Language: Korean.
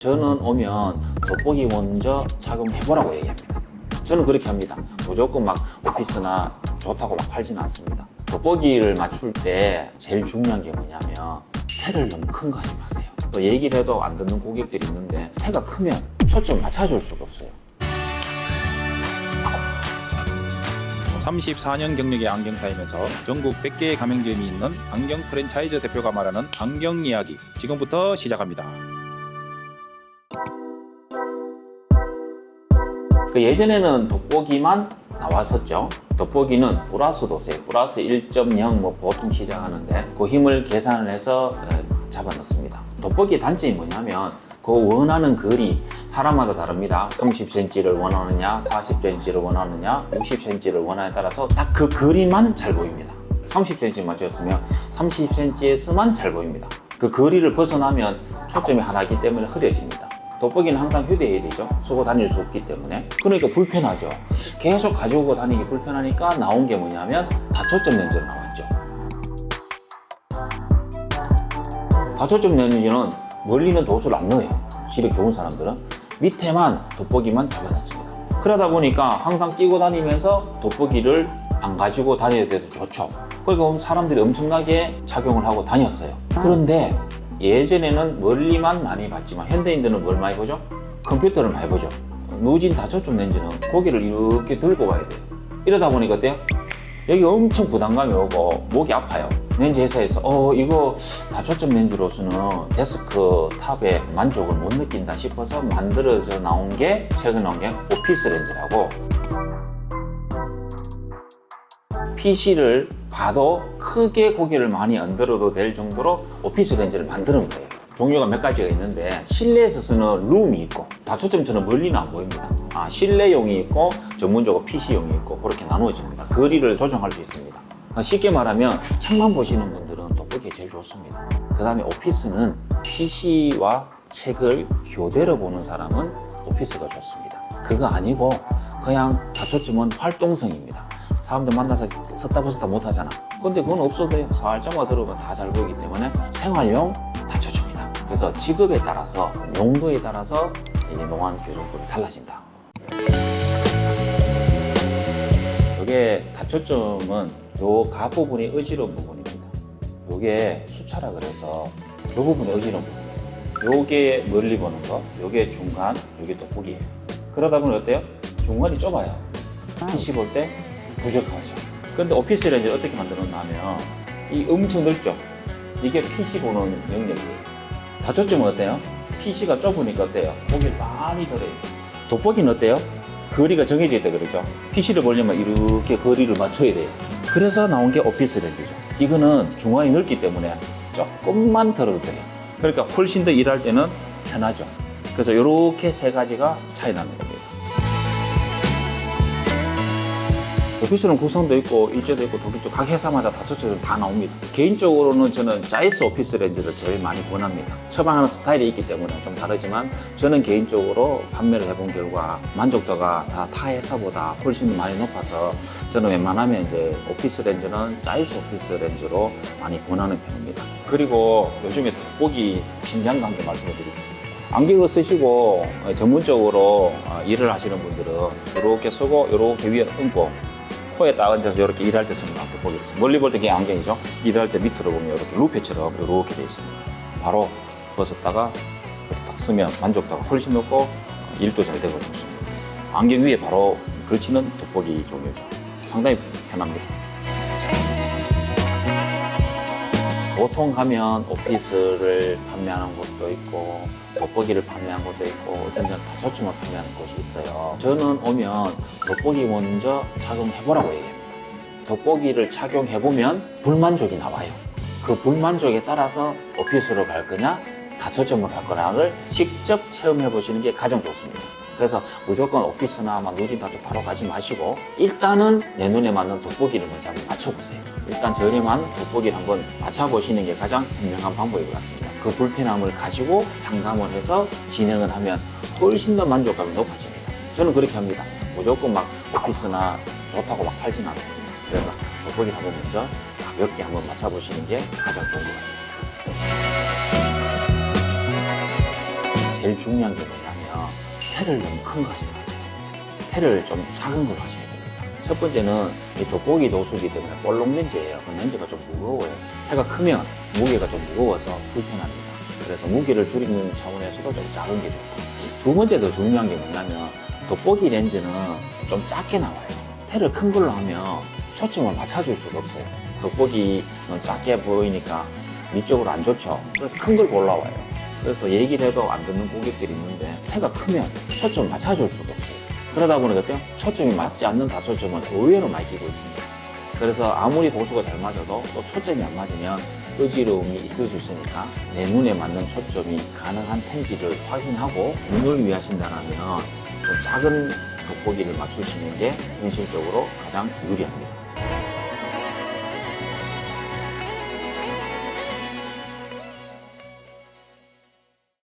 저는 오면 돋보기 먼저 착용해보라고 얘기합니다. 저는 그렇게 합니다. 무조건 막 오피스나 좋다고 막 팔지는 않습니다. 돋보기를 맞출 때 제일 중요한 게 뭐냐면 태를 너무 큰 거 하지 마세요. 또 얘기를 해도 안 듣는 고객들이 있는데 태가 크면 초점 맞춰줄 수가 없어요. 34년 경력의 안경사이면서 전국 100개의 가맹점이 있는 안경 프랜차이즈 대표가 말하는 안경 이야기 지금부터 시작합니다. 그 예전에는 돋보기만 나왔었죠. 돋보기는 플러스 도세, 플러스 1.0 뭐 보통 시작하는데 그 힘을 계산을 해서 어, 잡아넣습니다. 돋보기의 단점이 뭐냐면 그 원하는 글이 사람마다 다릅니다. 30cm를 원하느냐, 40cm를 원하느냐, 60cm를 원하느냐에 따라서 딱 그 그림만 잘 보입니다. 30cm 맞췄으면 30cm에서만 잘 보입니다. 그 거리를 벗어나면 초점이 하나이기 때문에 흐려집니다. 돋보기는 항상 휴대해야 되죠. 쓰고 다닐 수 없기 때문에. 그러니까 불편하죠. 계속 가지고 다니기 불편하니까 나온 게 뭐냐면 다초점 렌즈로 나왔죠. 다초점 렌즈는 멀리는 도수를 안 넣어요. 시력 좋은 사람들은. 밑에만 돋보기만 잡아놨습니다. 그러다 보니까 항상 끼고 다니면서 돋보기를 안 가지고 다녀야 돼도 좋죠. 그러니까 사람들이 엄청나게 착용을 하고 다녔어요. 그런데 예전에는 멀리만 많이 봤지만 현대인들은 뭘 많이 보죠? 컴퓨터를 많이 보죠. 노진 다초점 렌즈는 고개를 이렇게 들고 봐야 돼요. 이러다 보니까 어때요? 여기 엄청 부담감이 오고 목이 아파요. 렌즈 회사에서 어 이거 다초점 렌즈로서는 데스크 탑에 만족을 못 느낀다 싶어서 만들어져 나온 게 최근 나온 게 오피스 렌즈라고 PC를 봐도 크게 고개를 많이 안 들어도 될 정도로 오피스 렌즈를 만드는 거예요. 종류가 몇 가지가 있는데 실내에서 쓰는 룸이 있고 다초점처럼 멀리는 안 보입니다. 아, 실내용이 있고 전문적으로 PC용이 있고 그렇게 나누어집니다. 거리를 조정할 수 있습니다. 아, 쉽게 말하면 책만 보시는 분들은 돋보기 제일 좋습니다. 그 다음에 오피스는 PC와 책을 교대로 보는 사람은 오피스가 좋습니다. 그거 아니고 그냥 다초점은 활동성입니다. 사람들 만나서 섰다 벗었다 못 하잖아. 근데 그건 없어도. 살짝만 들어보면 다 잘 보이기 때문에 생활용 다쳐줍니다. 그래서 직업에 따라서 용도에 따라서 이게 농안 교정법이 달라진다. 이게 다초점은 요가 부분이 어지러운 부분입니다. 요게 수차라 그래서 요 부분이 어지러운 부분이에요. 요게 멀리 보는 거, 요게 중간, 요게 돋보기예요. 그러다 보면 어때요? 중간이 좁아요. PC 볼 때 부족하죠. 근데 오피스 렌즈 어떻게 만들었냐면 이 엄청 넓죠. 이게 PC 보는 영역이에요. 다초점은 어때요? PC가 좁으니까 어때요? 고기를 많이 들어요. 돋보기는 어때요? 거리가 정해져 있다 그러죠. PC를 보려면 이렇게 거리를 맞춰야 돼요. 그래서 나온 게 오피스 렌즈죠. 이거는 중간이 넓기 때문에 조금만 들어도 돼요. 그러니까 훨씬 더 일할 때는 편하죠. 그래서 이렇게 세 가지가 차이 나는 겁니다. 오피스는 구성도 있고 일제도 있고 독일도 각 회사마다 다초점 다 나옵니다. 개인적으로는 저는 자이스 오피스 렌즈를 제일 많이 권합니다. 처방하는 스타일이 있기 때문에 좀 다르지만 저는 개인적으로 판매를 해본 결과 만족도가 다 타 회사보다 훨씬 더 많이 높아서 저는 웬만하면 이제 오피스 렌즈는 자이스 오피스 렌즈로 많이 권하는 편입니다. 그리고 요즘에 돋보기 신장감도 말씀을 드립니다. 안경을 쓰시고 전문적으로 어, 일을 하시는 분들은 이렇게 쓰고 이렇게 위에 얹고 코에 딱 얹어서 이렇게 일할 때 쓰는 방법 보겠습니다. 멀리 볼 때 그게 안경이죠. 일할 때 밑으로 보면 이렇게 루페처럼 이렇게 되어 있습니다. 바로 벗었다가 이렇게 딱 쓰면 만족도가 훨씬 높고 일도 잘 되고 좋습니다. 안경 위에 바로 걸치는 돋보기 종류죠. 상당히 편합니다. 보통 가면 오피스를 판매하는 곳도 있고 돋보기를 판매하는 곳도 있고 어떤 데는 다초점을 판매하는 곳이 있어요. 저는 오면 돋보기 먼저 착용해보라고 얘기합니다. 돋보기를 착용해보면 불만족이 나와요. 그 불만족에 따라서 오피스로 갈 거냐 다초점을 갈 거냐를 직접 체험해 보시는 게 가장 좋습니다. 그래서 무조건 오피스나 막 누진 다 쪽 바로 가지 마시고 일단은 내 눈에 맞는 돋보기를 먼저 한번 맞춰보세요. 일단 저렴한 돋보기를 한번 맞춰보시는 게 가장 현명한 방법인 것 같습니다. 그 불편함을 가지고 상담을 해서 진행을 하면 훨씬 더 만족감이 높아집니다. 저는 그렇게 합니다. 무조건 막 오피스나 좋다고 막 팔지는 않습니다. 그래서 돋보기를 한번 먼저 가볍게 한번 맞춰보시는 게 가장 좋은 것 같습니다. 제일 중요한 게 뭐냐면 테를 너무 큰 거 하지 마세요. 테를 좀 작은 걸로 하셔야 됩니다. 첫 번째는 이 돋보기 도수기 때문에 볼록 렌즈예요. 그 렌즈가 좀 무거워요. 테가 크면 무게가 좀 무거워서 불편합니다. 그래서 무게를 줄이는 차원에서도 좀 작은 게 좋고 두 번째 더 중요한 게 뭐냐면 돋보기 렌즈는 좀 작게 나와요. 테를 큰 걸로 하면 초점을 맞춰줄 수가 없어요. 돋보기는 작게 보이니까 위쪽으로 안 좋죠. 그래서 큰 걸 골라와요. 그래서 얘기를 해도 안 듣는 고객들이 있는데 태가 크면 초점 맞춰줄 수가 없어요. 그러다 보니까 또 초점이 맞지 않는 다초점은 의외로 많이 끼고 있습니다. 그래서 아무리 도수가 잘 맞아도 또 초점이 안 맞으면 어지러움이 있을 수 있으니까 내 눈에 맞는 초점이 가능한 텐지를 확인하고 눈을 위하신다면 좀 작은 돋보기를 맞추시는 게 현실적으로 가장 유리합니다.